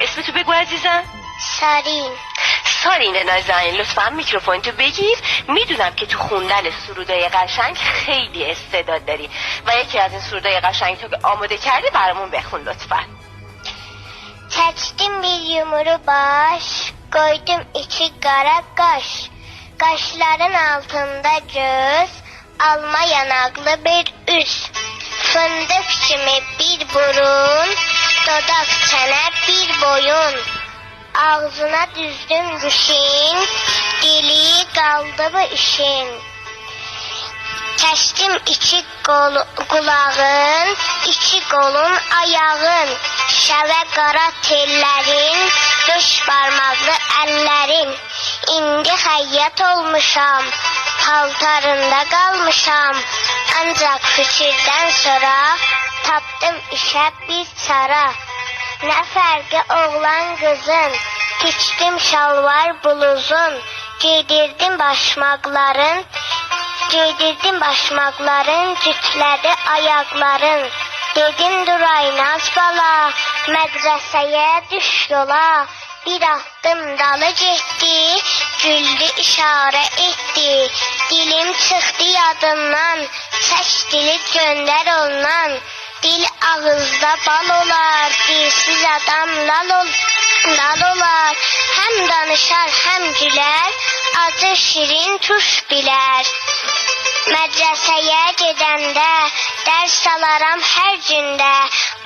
اسم تو بگو عزیزم. سارین سارین نازنین لطفا میکروفون تو بگیر. می‌دونم که تو خوندن سرودای قشنگ خیلی استعداد داری و یکی از این سرودای قشنگ تو که آماده کردی برامون بخون لطفا. Çəkdim bir yumru baş, koydum içi qara qaş. Qaşların altında göz, alma yanaqlı bir üz. Fındıq kimi bir burun, dodaq çənə bir boyun. Ağzına düzdüm dişin, dili qaldı bu işin. Kəsdim içi qol, qulağın, içi qolun, ayağın, şəvə qara tellərin, döş barmaqlı əllərin. İndi xəyyət olmuşam, paltarında qalmışam. Ancaq fikirdən sonra tapdım işə bir çara. Nə fərqi oğlan qızın, tikdim şalvar bluzun, giydirdim başmaqların, Giydirdim başmaqların, cütlədi ayaqların. Dedim duray naz bala, mədrəsəyə düş yola. Bir atdım dalı getdi, güldü işarə etdi. Dilim çıxdı yadımdan, çək dili göndər ondan. Dil ağızda bal olar, dilsiz adam lal, ol, lal olar. Həm danışar, həm gülər, acı şirin tuş bilər. Mədrəsəyə gedəndə dərs alaram hər gündə.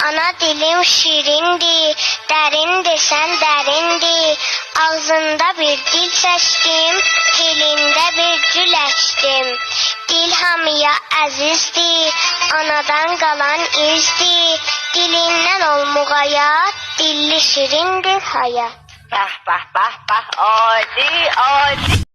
Ana dilim şirindir, dərin desən dərindir. Ağzında bir dil çəkdim, dilində bir gül əkdim. İlhamıya əzizdir, anadan qalan izdir, dilindən olmuğaya, dilli şirindir hayat. Bah bah bah bah, adi adi.